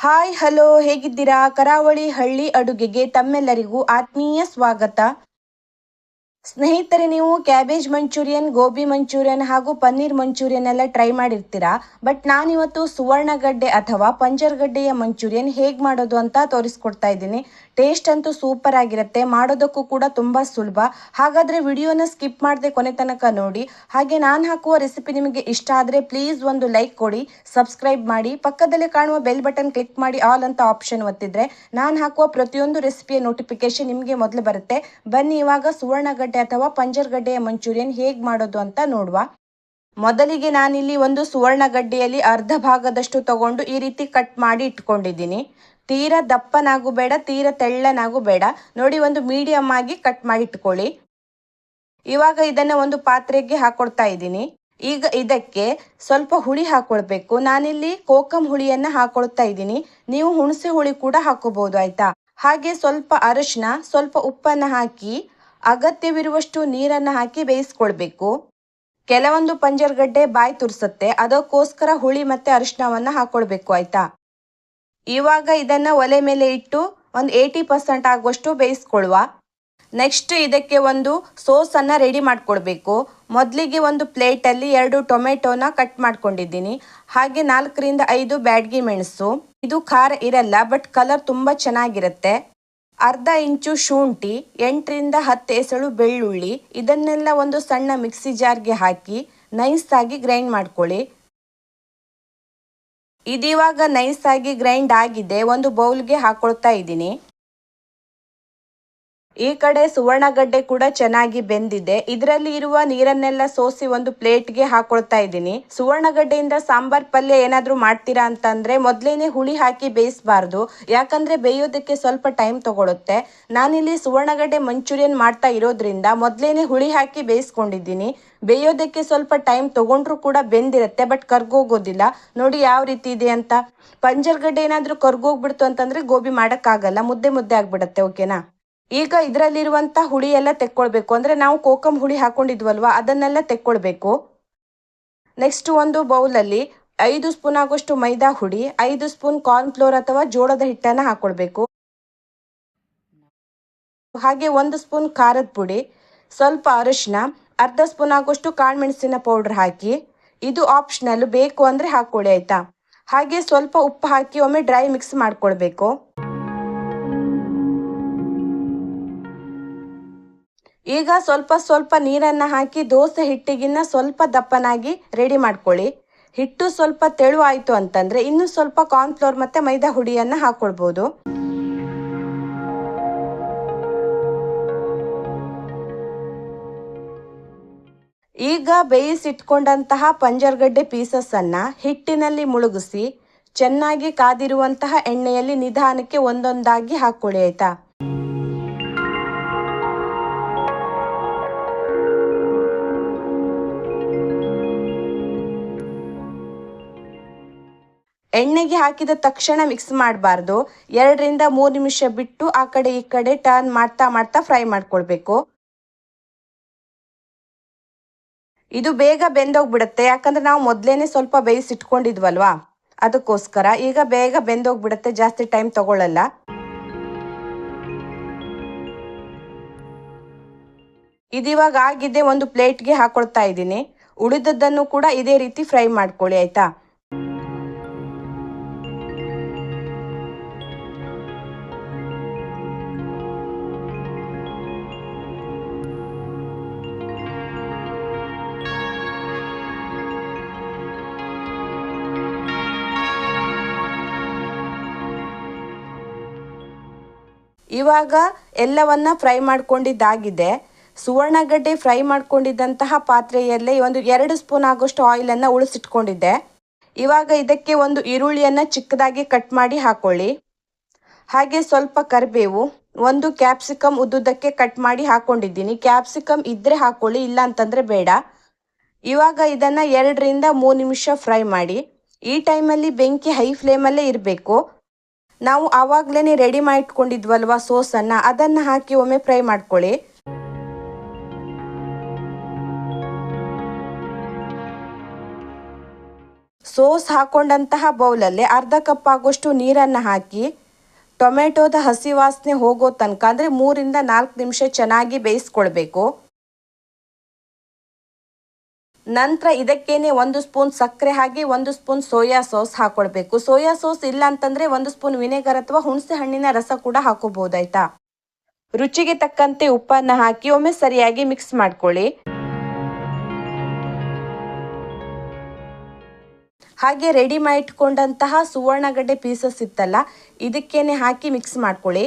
Hi hello ಹೇಗಿದ್ದೀರಾ? ಕರಾವಳಿ ಹಳ್ಳಿ ಅಡುಗೆಗೆ ತಮ್ಮೆಲ್ಲರಿಗೂ ಆತ್ಮೀಯ ಸ್ವಾಗತ. ಸ್ನೇಹಿತರೆ, ನೀವು ಕ್ಯಾಬೇಜ್ ಮಂಚೂರಿಯನ್, ಗೋಬಿ ಮಂಚೂರಿಯನ್ ಹಾಗೂ ಪನ್ನೀರ್ ಮಂಚೂರಿಯನ್ ಎಲ್ಲ ಟ್ರೈ ಮಾಡಿರ್ತೀರಾ? ಬಟ್ ನಾನಿವತ್ತು ಸುವರ್ಣಗಡ್ಡೆ ಅಥವಾ ಪಂಜರ್ಗಡ್ಡೆಯ ಮಂಚೂರಿಯನ್ ಹೇಗೆ ಮಾಡೋದು ಅಂತ ತೋರಿಸ್ಕೊಡ್ತಾ ಇದ್ದೀನಿ. ಟೇಸ್ಟ್ ಅಂತೂ ಸೂಪರ್ ಆಗಿರುತ್ತೆ. ಮಾಡೋದಕ್ಕೂ ಕೂಡ ತುಂಬ ಸುಲಭ. ಹಾಗಾದರೆ ವಿಡಿಯೋನ ಸ್ಕಿಪ್ ಮಾಡದೆ ಕೊನೆ ತನಕ ನೋಡಿ. ಹಾಗೆ ನಾನು ಹಾಕುವ ರೆಸಿಪಿ ನಿಮಗೆ ಇಷ್ಟ ಆದರೆ ಪ್ಲೀಸ್ ಒಂದು ಲೈಕ್ ಕೊಡಿ, ಸಬ್ಸ್ಕ್ರೈಬ್ ಮಾಡಿ, ಪಕ್ಕದಲ್ಲಿ ಕಾಣುವ ಬೆಲ್ ಬಟನ್ ಕ್ಲಿಕ್ ಮಾಡಿ ಆಲ್ ಅಂತ ಆಪ್ಷನ್ ಒತ್ತಿದ್ರೆ ನಾನು ಹಾಕುವ ಪ್ರತಿಯೊಂದು ರೆಸಿಪಿಯ ನೋಟಿಫಿಕೇಶನ್ ನಿಮಗೆ ಮೊದಲು ಬರುತ್ತೆ. ಬನ್ನಿ ಇವಾಗ ಸುವರ್ಣಗಡ್ಡೆ ಅಥವಾ ಪಂಜರ್ಗಡ್ಡೆಯ ಮಂಚೂರಿಯನ್ ಹೇಗೆ ಮಾಡೋದು ಅಂತ ನೋಡುವ. ಮೊದಲಿಗೆ ನಾನಿಲ್ಲಿ ಒಂದು ಸುವರ್ಣ ಗಡ್ಡೆಯಲ್ಲಿ ಅರ್ಧ ಭಾಗದಷ್ಟು ತಗೊಂಡು ಈ ರೀತಿ ಕಟ್ ಮಾಡಿ ಇಟ್ಕೊಂಡಿದ್ದೀನಿ. ತೀರಾ ದಪ್ಪನಾಗೂ ಬೇಡ, ತೀರಾ ತೆಳ್ಳನಾಗೂ ಬೇಡ. ನೋಡಿ, ಒಂದು ಮೀಡಿಯಂ ಆಗಿ ಕಟ್ ಮಾಡಿ ಇಟ್ಕೊಳ್ಳಿ. ಇವಾಗ ಇದನ್ನ ಒಂದು ಪಾತ್ರೆಗೆ ಹಾಕೊಡ್ತಾ ಇದ್ದೀನಿ. ಈಗ ಇದಕ್ಕೆ ಸ್ವಲ್ಪ ಹುಳಿ ಹಾಕೊಳ್ಬೇಕು. ನಾನಿಲ್ಲಿ ಕೋಕಂ ಹುಳಿಯನ್ನ ಹಾಕೊಳ್ತಾ ಇದ್ದೀನಿ. ನೀವು ಹುಣಸೆ ಹುಳಿ ಕೂಡ ಹಾಕೋಬಹುದು ಆಯ್ತಾ? ಹಾಗೆ ಸ್ವಲ್ಪ ಅರಶಿನ, ಸ್ವಲ್ಪ ಉಪ್ಪನ್ನ ಹಾಕಿ ಅಗತ್ಯವಿರುವಷ್ಟು ನೀರನ್ನ ಹಾಕಿ ಬೇಯಿಸ್ಕೊಳ್ಬೇಕು. ಕೆಲವೊಂದು ಪಂಜರ್ಗಡ್ಡೆ ಬಾಯಿ ತುರಿಸುತ್ತೆ. ಅದಕ್ಕೋಸ್ಕರ ಹುಳಿ ಮತ್ತೆ ಅರಿಶಿನವನ್ನ ಹಾಕೊಳ್ಬೇಕು, ಆಯ್ತಾ? ಇವಾಗ ಇದನ್ನ ಒಲೆ ಮೇಲೆ ಇಟ್ಟು ಒಂದು ಏಯ್ಟಿ ಪರ್ಸೆಂಟ್ ಆಗುವಷ್ಟು ಬೇಯಿಸ್ಕೊಳ್ವ. ನೆಕ್ಸ್ಟ್ ಇದಕ್ಕೆ ಒಂದು ಸೋಸನ್ನು ರೆಡಿ ಮಾಡ್ಕೊಳ್ಬೇಕು. ಮೊದಲಿಗೆ ಒಂದು ಪ್ಲೇಟಲ್ಲಿ ಎರಡು ಟೊಮೆಟೊನ ಕಟ್ ಮಾಡ್ಕೊಂಡಿದ್ದೀನಿ. ಹಾಗೆ ನಾಲ್ಕರಿಂದ ಐದು ಬ್ಯಾಡ್ಗಿ ಮೆಣಸು. ಇದು ಖಾರ ಇರಲ್ಲ, ಬಟ್ ಕಲರ್ ತುಂಬಾ ಚೆನ್ನಾಗಿರುತ್ತೆ. ಅರ್ಧ ಇಂಚು ಶುಂಠಿ, ಎಂಟರಿಂದ ಹತ್ತು ಎಸಳು ಬೆಳ್ಳುಳ್ಳಿ, ಇದನ್ನೆಲ್ಲ ಒಂದು ಸಣ್ಣ ಮಿಕ್ಸಿ ಜಾರ್ಗೆ ಹಾಕಿ ನೈಸ್ ಆಗಿ ಗ್ರೈಂಡ್ ಮಾಡ್ಕೊಳ್ಳಿ. ಇದೀವಾಗ ನೈಸ್ ಆಗಿ ಗ್ರೈಂಡ್ ಆಗಿದೆ, ಒಂದು ಬೌಲ್ಗೆ ಹಾಕೊಳ್ತಾ ಇದ್ದೀನಿ. ಈ ಕಡೆ ಸುವರ್ಣಗಡ್ಡೆ ಕೂಡ ಚೆನ್ನಾಗಿ ಬೆಂದಿದೆ. ಇದರಲ್ಲಿ ಇರುವ ನೀರನ್ನೆಲ್ಲ ಸೋಸಿ ಒಂದು ಪ್ಲೇಟ್ಗೆ ಹಾಕೊಳ್ತಾ ಇದ್ದೀನಿ. ಸುವರ್ಣಗಡ್ಡೆಯಿಂದ ಸಾಂಬಾರ್ ಪಲ್ಯ ಏನಾದ್ರೂ ಮಾಡ್ತೀರಾ ಅಂತಂದ್ರೆ ಮೊದಲೇನೆ ಹುಳಿ ಹಾಕಿ ಬೇಯಿಸಬಾರ್ದು. ಯಾಕಂದ್ರೆ ಬೇಯೋದಕ್ಕೆ ಸ್ವಲ್ಪ ಟೈಮ್ ತಗೊಳುತ್ತೆ. ನಾನಿಲ್ಲಿ ಸುವರ್ಣಗಡ್ಡೆ ಮಂಚೂರಿಯನ್ ಮಾಡ್ತಾ ಇರೋದ್ರಿಂದ ಮೊದಲೇನೆ ಹುಳಿ ಹಾಕಿ ಬೇಯಿಸ್ಕೊಂಡಿದ್ದೀನಿ. ಬೇಯೋದಕ್ಕೆ ಸ್ವಲ್ಪ ಟೈಮ್ ತಗೊಂಡ್ರು ಕೂಡ ಬೆಂದಿರುತ್ತೆ, ಬಟ್ ಕರ್ಗೋಗೋದಿಲ್ಲ. ನೋಡಿ ಯಾವ ರೀತಿ ಇದೆ ಅಂತ. ಪಂಜರ್ಗಡ್ಡೆ ಏನಾದ್ರೂ ಕರ್ಗೋಗ್ಬಿಡ್ತು ಅಂತಂದ್ರೆ ಗೋಬಿ ಮಾಡೋಕ್ಕಾಗಲ್ಲ. ಮುದ್ದೆ ಮುದ್ದೆ ಆಗ್ಬಿಡತ್ತೆ, ಓಕೆನಾ? ಈಗ ಇದರಲ್ಲಿರುವಂಥ ಹುಳಿ ಎಲ್ಲ ತೆಕ್ಕೊಳ್ಬೇಕು. ಅಂದ್ರೆ ನಾವು ಕೋಕಂ ಹುಳಿ ಹಾಕೊಂಡಿದ್ವಲ್ವಾ, ಅದನ್ನೆಲ್ಲ ತೆಕ್ಕೊಳ್ಬೇಕು. ನೆಕ್ಸ್ಟ್ ಒಂದು ಬೌಲಲ್ಲಿ ಐದು ಸ್ಪೂನ್ ಆಗುವಷ್ಟು ಮೈದಾ ಹುಡಿ ಐದು ಸ್ಪೂನ್ ಕಾರ್ನ್ ಫ್ಲೋರ್ ಅಥವಾ ಜೋಳದ ಹಿಟ್ಟನ್ನ ಹಾಕೊಳ್ಬೇಕು. ಹಾಗೆ ಒಂದು ಸ್ಪೂನ್ ಖಾರದ ಪುಡಿ, ಸ್ವಲ್ಪ ಅರಿಶಿನ, ಅರ್ಧ ಸ್ಪೂನ್ ಆಗುವಷ್ಟು ಕಾಳುಮೆಣಸಿನ ಪೌಡರ್ ಹಾಕಿ, ಇದು ಆಪ್ಷನಲ್ ಬೇಕು ಅಂದ್ರೆ ಹಾಕೊಳ್ಳಿ, ಆಯಿತಾ? ಹಾಗೆ ಸ್ವಲ್ಪ ಉಪ್ಪು ಹಾಕಿ ಒಮ್ಮೆ ಡ್ರೈ ಮಿಕ್ಸ್ ಮಾಡ್ಕೊಳ್ಬೇಕು. ಈಗ ಸ್ವಲ್ಪ ಸ್ವಲ್ಪ ನೀರನ್ನು ಹಾಕಿ ದೋಸೆ ಹಿಟ್ಟಿಗಿನ್ನ ಸ್ವಲ್ಪ ದಪ್ಪನಾಗಿ ರೆಡಿ ಮಾಡ್ಕೊಳ್ಳಿ. ಹಿಟ್ಟು ಸ್ವಲ್ಪ ತೆಳು ಆಯಿತು ಅಂತಂದ್ರೆ ಇನ್ನೂ ಸ್ವಲ್ಪ ಕಾರ್ನ್ಫ್ಲೋರ್ ಮತ್ತು ಮೈದಾ ಹುಡಿಯನ್ನು ಹಾಕ್ಕೊಳ್ಬೋದು ಈಗ ಬೇಯಿಸಿಟ್ಕೊಂಡಂತಹ ಪಂಜರ್ಗಡ್ಡೆ ಪೀಸಸ್ಸನ್ನು ಹಿಟ್ಟಿನಲ್ಲಿ ಮುಳುಗಿಸಿ ಚೆನ್ನಾಗಿ ಕಾದಿರುವಂತಹ ಎಣ್ಣೆಯಲ್ಲಿ ನಿಧಾನಕ್ಕೆ ಒಂದೊಂದಾಗಿ ಹಾಕ್ಕೊಳ್ಳಿ ಆಯ್ತಾ? ಎಣ್ಣೆಗೆ ಹಾಕಿದ ತಕ್ಷಣ ಮಿಕ್ಸ್ ಮಾಡಬಾರ್ದು. ಎರಡರಿಂದ ಮೂರು ನಿಮಿಷ ಬಿಟ್ಟು ಆ ಕಡೆ ಈ ಕಡೆ ಟರ್ನ್ ಮಾಡ್ತಾ ಮಾಡ್ತಾ ಫ್ರೈ ಮಾಡ್ಕೊಳ್ಬೇಕು. ಇದು ಬೇಗ ಬೆಂದೋಗ್ಬಿಡುತ್ತೆ. ಯಾಕಂದ್ರೆ ನಾವು ಮೊದಲೇನೆ ಸ್ವಲ್ಪ ಬೇಯಿಸಿಟ್ಕೊಂಡಿದ್ವಲ್ವಾ? ಅದಕ್ಕೋಸ್ಕರ ಈಗ ಬೇಗ ಬೆಂದೋಗ್ಬಿಡುತ್ತೆ. ಜಾಸ್ತಿ ಟೈಮ್ ತಗೊಳ್ಳಲ್ಲ ಇದಿವಾಗ ಆಗಿದೆ ಒಂದು ಪ್ಲೇಟ್ಗೆ ಹಾಕೊಳ್ತಾ ಇದ್ದೀನಿ. ಉಳಿದದ್ದನ್ನು ಕೂಡ ಇದೇ ರೀತಿ ಫ್ರೈ ಮಾಡ್ಕೊಳ್ಳಿ, ಆಯ್ತಾ? ಇವಾಗ ಎಲ್ಲವನ್ನ ಫ್ರೈ ಮಾಡ್ಕೊಂಡಿದ್ದಾಗಿದೆ. ಸುವರ್ಣಗಡ್ಡೆ ಫ್ರೈ ಮಾಡ್ಕೊಂಡಿದ್ದಂತಹ ಪಾತ್ರೆಯಲ್ಲೇ ಒಂದು ಎರಡು ಸ್ಪೂನ್ ಆಗೋಷ್ಟು ಆಯಿಲನ್ನು ಉಳಿಸಿಟ್ಕೊಂಡಿದ್ದೆ. ಇವಾಗ ಇದಕ್ಕೆ ಒಂದು ಈರುಳ್ಳಿಯನ್ನು ಚಿಕ್ಕದಾಗಿ ಕಟ್ ಮಾಡಿ ಹಾಕೊಳ್ಳಿ. ಹಾಗೆ ಸ್ವಲ್ಪ ಕರಿಬೇವು, ಒಂದು ಕ್ಯಾಪ್ಸಿಕಮ್ ಉದ್ದುದಕ್ಕೆ ಕಟ್ ಮಾಡಿ ಹಾಕೊಂಡಿದ್ದೀನಿ. ಕ್ಯಾಪ್ಸಿಕಮ್ ಇದ್ರೆ ಹಾಕೊಳ್ಳಿ ಇಲ್ಲ ಅಂತಂದ್ರೆ ಬೇಡ. ಇವಾಗ ಇದನ್ನ ಎರಡರಿಂದ ಮೂರು ನಿಮಿಷ ಫ್ರೈ ಮಾಡಿ. ಈ ಟೈಮಲ್ಲಿ ಬೆಂಕಿ ಹೈ ಫ್ಲೇಮಲ್ಲೇ ಇರಬೇಕು. ನಾವು ಆವಾಗ್ಲೇ ರೆಡಿ ಮಾಡಿಟ್ಕೊಂಡಿದ್ವಲ್ವಾ ಸೋಸನ್ನು? ಅದನ್ನು ಹಾಕಿ ಒಮ್ಮೆ ಫ್ರೈ ಮಾಡ್ಕೊಳ್ಳಿ. ಸೋಸ್ ಹಾಕೊಂಡಂತಹ ಬೌಲಲ್ಲಿ ಅರ್ಧ ಕಪ್ ಆಗುವಷ್ಟು ನೀರನ್ನು ಹಾಕಿ, ಟೊಮೆಟೊದ ಹಸಿ ವಾಸನೆ ಹೋಗೋ ತನಕ, ಅಂದರೆ ಮೂರಿಂದ ನಾಲ್ಕು ನಿಮಿಷ ಚೆನ್ನಾಗಿ ಬೇಯಿಸ್ಕೊಳ್ಬೇಕು. ನಂತರ ಇದಕ್ಕೇನೆ ಒಂದು ಸ್ಪೂನ್ ಸಕ್ಕರೆ ಹಾಕಿ, ಒಂದು ಸ್ಪೂನ್ ಸೋಯಾ ಸಾಸ್ ಹಾಕೊಳ್ಬೇಕು ಸೋಯಾ ಸಾಸ್ ಇಲ್ಲ ಅಂತಂದ್ರೆ ಒಂದು ಸ್ಪೂನ್ ವಿನೆಗರ್ ಅಥವಾ ಹುಣಸೆ ಹಣ್ಣಿನ ರಸ ಕೂಡ ಹಾಕೋಬಹುದಾಯ್ತಾ? ರುಚಿಗೆ ತಕ್ಕಂತೆ ಉಪ್ಪನ್ನು ಹಾಕಿ ಒಮ್ಮೆ ಸರಿಯಾಗಿ ಮಿಕ್ಸ್ ಮಾಡ್ಕೊಳ್ಳಿ. ಹಾಗೆ ರೆಡಿ ಮಾಡಿಟ್ಕೊಂಡಂತಹ ಸುವರ್ಣಗಡ್ಡೆ ಪೀಸಸ್ ಇತ್ತಲ್ಲ, ಇದಕ್ಕೇನೆ ಹಾಕಿ ಮಿಕ್ಸ್ ಮಾಡ್ಕೊಳ್ಳಿ.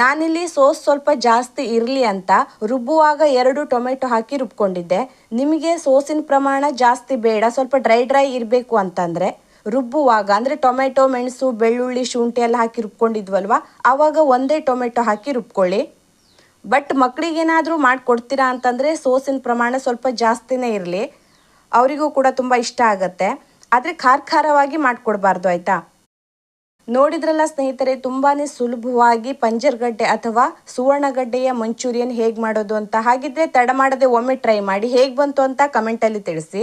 ನಾನಿಲ್ಲಿ ಸೋಸ್ ಸ್ವಲ್ಪ ಜಾಸ್ತಿ ಇರಲಿ ಅಂತ ರುಬ್ಬುವಾಗ ಎರಡು ಟೊಮೆಟೊ ಹಾಕಿ ರುಬ್ಕೊಂಡಿದ್ದೆ. ನಿಮಗೆ ಸೋಸಿನ ಪ್ರಮಾಣ ಜಾಸ್ತಿ ಬೇಡ, ಸ್ವಲ್ಪ ಡ್ರೈ ಡ್ರೈ ಇರಬೇಕು ಅಂತಂದರೆ ರುಬ್ಬುವಾಗ, ಅಂದರೆ ಟೊಮೆಟೊ, ಮೆಣಸು, ಬೆಳ್ಳುಳ್ಳಿ, ಶುಂಠಿ ಎಲ್ಲ ಹಾಕಿ ರುಬ್ಕೊಂಡಿದ್ವಲ್ವ? ಆವಾಗ ಒಂದೇ ಟೊಮೆಟೊ ಹಾಕಿ ರುಬ್ಕೊಳ್ಳಿ. ಬಟ್ ಮಕ್ಕಳಿಗೇನಾದರೂ ಮಾಡಿಕೊಡ್ತೀರಾ ಅಂತಂದರೆ ಸೋಸಿನ ಪ್ರಮಾಣ ಸ್ವಲ್ಪ ಜಾಸ್ತಿನೇ ಇರಲಿ. ಅವರಿಗೂ ಕೂಡ ತುಂಬ ಇಷ್ಟ ಆಗುತ್ತೆ. ಆದರೆ ಖಾರ ಖಾರವಾಗಿ ಮಾಡಿಕೊಡ್ಬಾರ್ದು, ಆಯಿತಾ? ನೋಡಿದ್ರಲ್ಲ ಸ್ನೇಹಿತರೆ ತುಂಬಾ ಸುಲಭವಾಗಿ ಪಂಜರ್ಗಡ್ಡೆ ಅಥವಾ ಸುವರ್ಣಗಡ್ಡೆಯ ಮಂಚೂರಿಯನ್ ಹೇಗೆ ಮಾಡೋದು ಅಂತ. ಹಾಗಿದ್ರೆ ತಡ ಮಾಡದೆ ಒಮ್ಮೆ ಟ್ರೈ ಮಾಡಿ, ಹೇಗೆ ಬಂತು ಅಂತ ಕಮೆಂಟಲ್ಲಿ ತಿಳಿಸಿ.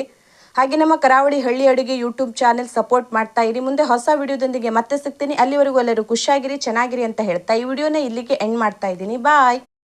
ಹಾಗೆ ನಮ್ಮ ಕರಾವಳಿ ಹಳ್ಳಿ ಅಡುಗೆ ಯೂಟ್ಯೂಬ್ ಚಾನೆಲ್ ಸಪೋರ್ಟ್ ಮಾಡ್ತಾ ಇರಿ. ಮುಂದೆ ಹೊಸ ವಿಡಿಯೋದೊಂದಿಗೆ ಮತ್ತೆ ಸಿಗ್ತೀನಿ. ಅಲ್ಲಿವರೆಗೂ ಎಲ್ಲರೂ ಖುಷಿಯಾಗಿರಿ, ಚೆನ್ನಾಗಿರಿ ಅಂತ ಹೇಳ್ತಾ ಈ ವಿಡಿಯೋನ ಇಲ್ಲಿಗೆ ಎಂಡ್ ಮಾಡ್ತಾ ಇದ್ದೀನಿ. ಬಾಯ್